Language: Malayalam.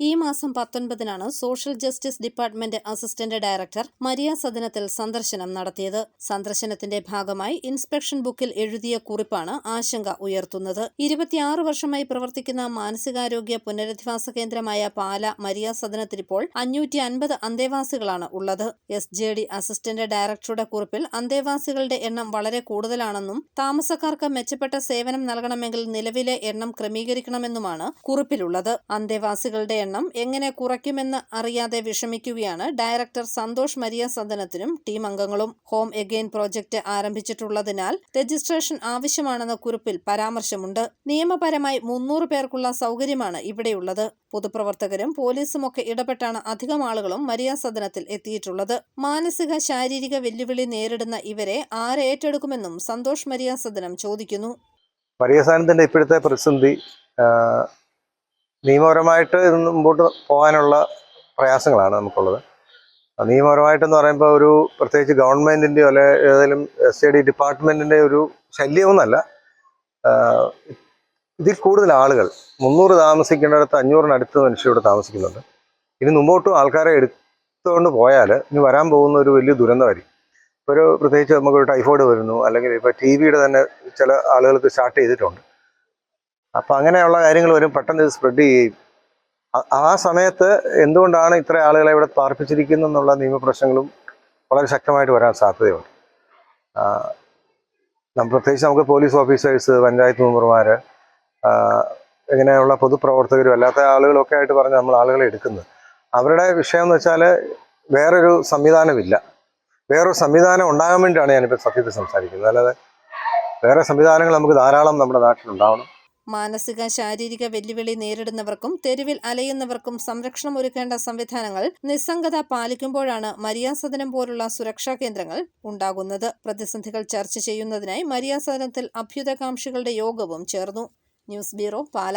ഈ മാസം പത്തൊൻപതിനാണ് social justice department assistant director Maria സദനത്തിൽ സന്ദർശനം നടത്തിയത്. സന്ദർശനത്തിന്റെ ഭാഗമായി ഇൻസ്പെക്ഷൻ ബുക്കിൽ എഴുതിയ കുറിപ്പാണ് ആശങ്ക ഉയർത്തുന്നത്. ഇരുപത്തിയാറ് വർഷമായി പ്രവർത്തിക്കുന്ന മാനസികാരോഗ്യ പുനരധിവാസ കേന്ദ്രമായ പാല മരിയ സദനത്തിൽ ഇപ്പോൾ അഞ്ഞൂറ്റി അൻപത് അന്തേവാസികളാണ് ഉള്ളത്. എസ് ജെ ഡി അസിസ്റ്റന്റ് ഡയറക്ടറുടെ കുറിപ്പിൽ അന്തേവാസികളുടെ എണ്ണം വളരെ കൂടുതലാണെന്നും താമസക്കാർക്ക് മെച്ചപ്പെട്ട സേവനം നൽകണമെങ്കിൽ നിലവിലെ എണ്ണം ക്രമീകരിക്കണമെന്നുമാണ് കുറിപ്പിലുള്ളത്. അന്തേവാസികളുടെ എണ്ണം എങ്ങനെ കുറയ്ക്കുമെന്ന് അറിയാതെ വിഷമിക്കുകയാണ് ഡയറക്ടർ സന്തോഷ് മരിയ സദനത്തിനും ടീം അംഗങ്ങളും ഹോം എഗെയിൻ പ്രോജക്റ്റ് ആരംഭിച്ചിട്ടുള്ളതിനാൽ രജിസ്ട്രേഷൻ ആവശ്യമാണെന്ന കുറിപ്പിൽ പരാമർശമുണ്ട്. നിയമപരമായി മുന്നൂറ് പേർക്കുള്ള സൗകര്യമാണ് ഇവിടെയുള്ളത്. പൊതുപ്രവർത്തകരും പോലീസുമൊക്കെ ഇടപെട്ടാണ് അധികം ആളുകളും മരിയ സദനത്തിൽ എത്തിയിട്ടുള്ളത്. മാനസിക ശാരീരിക വെല്ലുവിളി നേരിടുന്ന ഇവരെ ആര് ഏറ്റെടുക്കുമെന്നും സന്തോഷ് മരിയ സദനം ചോദിക്കുന്നു. പര്യസാനത്തിന്റെ ഇപ്പോഴത്തെ പ്രതിസന്ധി നിയമപരമായിട്ട് ഇത് മുമ്പോട്ട് പോകാനുള്ള പ്രയാസങ്ങളാണ് നമുക്കുള്ളത്. നിയമപരമായിട്ടെന്ന് പറയുമ്പോൾ ഒരു പ്രത്യേകിച്ച് ഗവൺമെന്റിന്റെയോ അല്ലെ ഏതെങ്കിലും എസ് ഐ ഡി ഡിപ്പാർട്ട്മെന്റിന്റെ ഒരു ശല്യമൊന്നുമല്ല. ആ, ഇതിൽ കൂടുതൽ ആളുകൾ മുന്നൂറ് താമസിക്കേണ്ടടുത്ത് അഞ്ഞൂറിനടുത്ത് മനുഷ്യരോട് താമസിക്കുന്നുണ്ട്. ഇനി മുമ്പോട്ടും ആൾക്കാരെ എടുത്തുകൊണ്ട് പോയാൽ ഇനി വരാൻ പോകുന്ന ഒരു വലിയ ദുരന്തമായിരിക്കും. ഇപ്പോൾ ഒരു പ്രത്യേകിച്ച് നമുക്കൊരു ടൈഫോയിഡ് വരുന്നു അല്ലെങ്കിൽ ഇപ്പോൾ ടി വിയുടെ തന്നെ ചില ആളുകൾക്ക് സ്റ്റാർട്ട് ചെയ്തിട്ടുണ്ട്. അപ്പം അങ്ങനെയുള്ള കാര്യങ്ങൾ വരും. പെട്ടെന്ന് ഇത് സ്പ്രെഡ് ചെയ്യുകയും ആ- സമയത്ത് എന്തുകൊണ്ടാണ് ഇത്ര ആളുകളെ ഇവിടെ പാർപ്പിച്ചിരിക്കുന്നു എന്നുള്ള നിയമപ്രശ്നങ്ങളും വളരെ ശക്തമായിട്ട് വരാൻ സാധ്യതയുണ്ട്. പ്രത്യേകിച്ച് നമുക്ക് പോലീസ് ഓഫീസേഴ്സ് പഞ്ചായത്ത് മെമ്പർമാർ ഇങ്ങനെയുള്ള പൊതുപ്രവർത്തകരും അല്ലാത്ത ആളുകളൊക്കെ ആയിട്ട് പറഞ്ഞ് നമ്മൾ ആളുകളെ എടുക്കുന്നത്. അവരുടെ വിഷയം എന്ന് വെച്ചാൽ വേറൊരു സംവിധാനമില്ല. വേറൊരു സംവിധാനം ഉണ്ടാകാൻ വേണ്ടിയാണ് ഞാനിപ്പോൾ സത്യത്തിൽ സംസാരിക്കുന്നത്. അല്ലാതെ വേറെ സംവിധാനങ്ങൾ നമുക്ക് ധാരാളം നമ്മുടെ നാട്ടിലുണ്ടാവണം. മാനസിക ശാരീരിക വെല്ലുവിളി നേരിടുന്നവർക്കും തെരുവിൽ അലയുന്നവർക്കും സംരക്ഷണം ഒരുക്കേണ്ട സംവിധാനങ്ങൾ നിസ്സംഗത പാലിക്കുമ്പോഴാണ് മരിയാസദനം പോലുള്ള സുരക്ഷാ കേന്ദ്രങ്ങൾ ഉണ്ടാകുന്നത്. പ്രതിസന്ധികൾ ചർച്ച ചെയ്യുന്നതിനായി മരിയാസദനത്തിൽ അഭ്യുതകാംക്ഷികളുടെ യോഗവും ചേർന്നു. News bureau Pala.